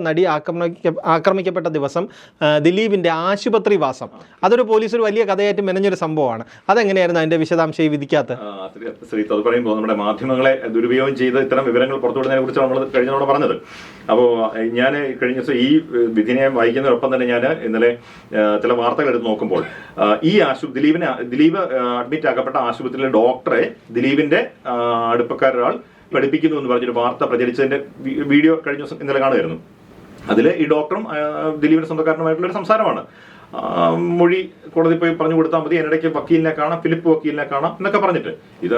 നടി ആക്രമിക്ക ആക്രമിക്കപ്പെട്ട ദിവസം ദിലീപിന്റെ ആശുപത്രി വാസം. അതൊരു പോലീസ് ഒരു വലിയ കഥയായിട്ട് മെനഞ്ഞൊരു സംഭവമാണ്. അതെങ്ങനെയായിരുന്നു അതിന്റെ വിശദാംശം ഈ വിധിക്കാത്ത? ശ്രീ- അത് പറയുമ്പോൾ നമ്മുടെ മാധ്യമങ്ങളെ ദുരുപയോഗം ചെയ്ത് ഇത്തരം വിവരങ്ങൾ പുറത്തുവിടുന്നതിനെ കുറിച്ചാണ് നമ്മൾ കഴിഞ്ഞതോടെ പറഞ്ഞത്. അപ്പോൾ ഞാൻ കഴിഞ്ഞ ദിവസം ഈ വിധിനെ വായിക്കുന്നതിനൊപ്പം തന്നെ ഞാൻ ഇന്നലെ ചില വാർത്തകൾ എടുത്ത് നോക്കുമ്പോൾ ഈ ആശു ദിലീപിനെ ദിലീപ് അഡ്മിറ്റ് ആക്കപ്പെട്ട ആശുപത്രിയിലെ ഡോക്ടറെ ദിലീപിന്റെ അടുപ്പക്കാരൊരാൾ പഠിപ്പിക്കുന്നു എന്ന് പറഞ്ഞൊരു വാർത്ത പ്രചരിച്ചതിന്റെ വീഡിയോ കഴിഞ്ഞ ദിവസം ഇന്നലെ കാണുമായിരുന്നു അതിൽ ഈ ഡോക്ടറും ദിലീപിന്റെ സ്വന്തക്കാരനുമായിട്ടുള്ള ഒരു സംസാരമാണ്. മൊഴി കോടതി പോയി പറഞ്ഞു കൊടുത്താൽ മതി എന്നിടയ്ക്ക് വക്കീലിനെ കാണാം ഫിലിപ്പ് വക്കീലിനെ കാണാം എന്നൊക്കെ പറഞ്ഞിട്ട്. ഇത്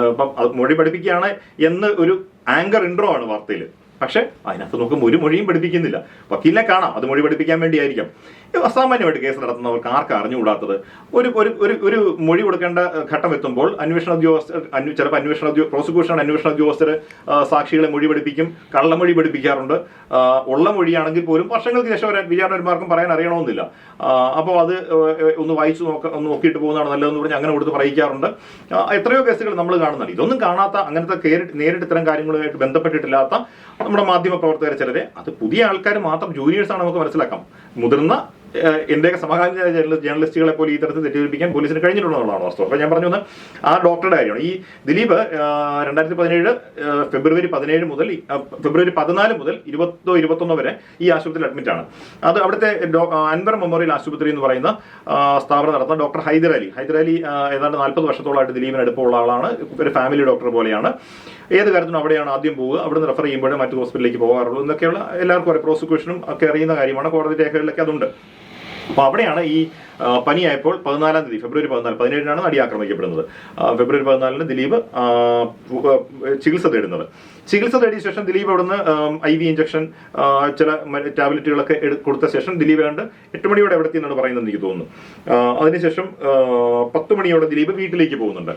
മൊഴി പഠിപ്പിക്കുകയാണ് എന്ന് ഒരു ആങ്കർ ഇൻട്രോ ആണ് വാർത്തയിൽ പക്ഷെ അതിനകത്ത് നോക്കുമ്പോൾ ഒരു മൊഴിയും പഠിപ്പിക്കുന്നില്ല. വക്കീലിനെ കാണാം അത് മൊഴി പഠിപ്പിക്കാൻ വേണ്ടിയായിരിക്കാം. അസാമാന്യമായിട്ട് കേസ് നടത്തുന്നവർക്ക് ആർക്ക് അറിഞ്ഞുകൂടാത്തത്? ഒരു ഒരു ഒരു മൊഴി കൊടുക്കേണ്ട ഘട്ടം എത്തുമ്പോൾ അന്വേഷണ ഉദ്യോഗസ്ഥർ ചിലപ്പോൾ അന്വേഷണ ഉദ്യോഗ പ്രോസിക്യൂഷൻ അന്വേഷണ ഉദ്യോഗസ്ഥർ സാക്ഷികളെ മൊഴി പഠിപ്പിക്കും കള്ളമൊഴി പഠിപ്പിക്കാറുണ്ട്. ഉള്ള മൊഴിയാണെങ്കിൽ പോലും വർഷങ്ങൾക്ക് ശേഷം ഒരു വിചാരണന്മാർക്കും പറയാൻ അറിയണമെന്നില്ല. അപ്പോൾ അത് ഒന്ന് വായിച്ചു നോക്ക ഒന്ന് നോക്കിയിട്ട് പോകുന്നതാണ് നല്ലതെന്ന് പറഞ്ഞ് അങ്ങനെ കൊടുത്ത് പറയിക്കാറുണ്ട്. എത്രയോ കേസുകൾ നമ്മൾ കാണുന്നുണ്ട്. ഇതൊന്നും കാണാത്ത അങ്ങനത്തെ നേരിട്ട് ഇത്തരം കാര്യങ്ങളുമായിട്ട് ബന്ധപ്പെട്ടിട്ടില്ലാത്ത നമ്മുടെ മാധ്യമ പ്രവർത്തകരെ ചിലരെ. അത് പുതിയ ആൾക്കാർ മാത്രം ജൂനിയേഴ്സ് ആണ് നമുക്ക് മനസ്സിലാക്കാം. മുതിർന്ന എന്റെയൊക്കെ സമകാലീന ജേർണലിസ്റ്റുകളെ പോലും ഈ തരത്തിൽ തെറ്റിദ്ധരിപ്പിക്കാൻ പോലീസിന് കഴിഞ്ഞിട്ടുള്ളതാണ് വാസ്തവം. അപ്പോൾ ഞാൻ പറഞ്ഞു വന്ന ആ ഡോക്ടറുടെ കാര്യമാണ്. ഈ ദിലീപ് രണ്ടായിരത്തി പതിനേഴ് ഫെബ്രുവരി പതിനേഴ് മുതൽ ഫെബ്രുവരി പതിനാല് മുതൽ ഇരുപത്തോ ഇരുപത്തൊന്നോ വരെ ഈ ആശുപത്രിയിൽ അഡ്മിറ്റ് ആണ്. അത് അവിടുത്തെ അൻവർ മെമ്മോറിയൽ ആശുപത്രി എന്ന് പറയുന്ന സ്ഥാപനം നടത്തുന്ന ഡോക്ടർ ഹൈദരാലി ഹൈദരാലി ഏതാണ്ട് നാൽപ്പത് വർഷത്തോളമായിട്ട് ദിലീപിന് അടുപ്പമുള്ള ആളാണ്. ഒരു ഫാമിലി ഡോക്ടർ പോലെയാണ്. ഏത് കാര്യത്തിനും അവിടെയാണ് ആദ്യം പോവുക. അവിടെ നിന്ന് റെഫർ ചെയ്യുമ്പോഴേ മറ്റു ഹോസ്പിറ്റലിലേക്ക് പോകാറുള്ളൂ. എന്നൊക്കെയുള്ള എല്ലാവർക്കും അറിയാം. പ്രോസിക്യൂഷനും ഒക്കെ അറിയുന്ന കാര്യമാണ്. കോടതി രേഖകളിലൊക്കെ അതുണ്ട്. അപ്പൊ അവിടെയാണ് ഈ പനിയായപ്പോൾ പതിനാലാം തീയതി ഫെബ്രുവരി പതിനാല് പതിനേഴിനാണ് നടി ആക്രമിക്കപ്പെടുന്നത്. ഫെബ്രുവരി പതിനാലിന് ദിലീപ് ചികിത്സ തേടുന്നത്. ചികിത്സ തേടിയ ശേഷം ദിലീപ് അവിടുന്ന് ഐ വി ഇഞ്ചക്ഷൻ ചില ടാബ്ലറ്റുകളൊക്കെ കൊടുത്ത ശേഷം ദിലീപ് കണ്ട് എട്ട് മണിയോടെ എവിടെ എത്തിയെന്നാണ് പറയുന്നത് എനിക്ക് തോന്നുന്നു. അതിനുശേഷം പത്ത് മണിയോടെ ദിലീപ് വീട്ടിലേക്ക് പോകുന്നുണ്ട്.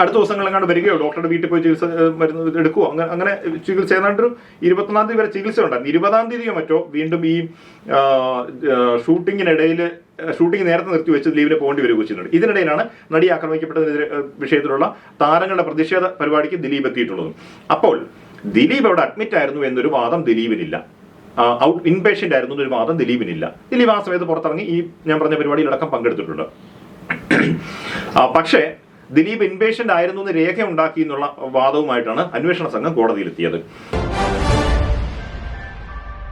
അടുത്ത ദിവസങ്ങളെങ്ങാണ്ട് വരികയോ ഡോക്ടറുടെ വീട്ടിൽ പോയി ചികിത്സ മരുന്ന് എടുക്കുവോ? അങ്ങനെ അങ്ങനെ ചികിത്സ ഏതാണ്ടൊരു ഇരുപത്തൊന്നാം തീയതി വരെ ചികിത്സ ഉണ്ടായിരുന്നു. ഇരുപതാം തീയതിയോ മറ്റോ വീണ്ടും ഈ ഷൂട്ടിങ്ങിനിടയിൽ ഷൂട്ടിംഗ് നേരത്തെ നിർത്തി വെച്ച് ലീവിന് പോകേണ്ടി വരിക ചെയ്യുന്നുണ്ട് ഇതിനിടയിലാണ് നടി ആക്രമിക്കപ്പെട്ടതിനെതിരെ വിഷയത്തിലുള്ള താരങ്ങളുടെ പ്രതിഷേധ പരിപാടിക്ക് ദിലീപ് എത്തിയിട്ടുള്ളത്. അപ്പോൾ ദിലീപ് അവിടെ അഡ്മിറ്റ് ആയിരുന്നു എന്നൊരു വാദം ദിലീപിനില്ല. ഔട്ട് ഇൻപേഷ്യന്റ് ആയിരുന്നു എന്നൊരു വാദം ദിലീപിനില്ല. ദിലീപ് ആ സമയത്ത് പുറത്തിറങ്ങി ഈ ഞാൻ പറഞ്ഞ പരിപാടിയിലടക്കം പങ്കെടുത്തിട്ടുണ്ട്. പക്ഷേ ദിലീപ് ഇൻപേഷ്യന്റ് ആയിരുന്നു എന്ന് രേഖ ഉണ്ടാക്കി എന്നുള്ള വാദവുമായിട്ടാണ് അന്വേഷണ സംഘം കോടതിയിലെത്തിയത്.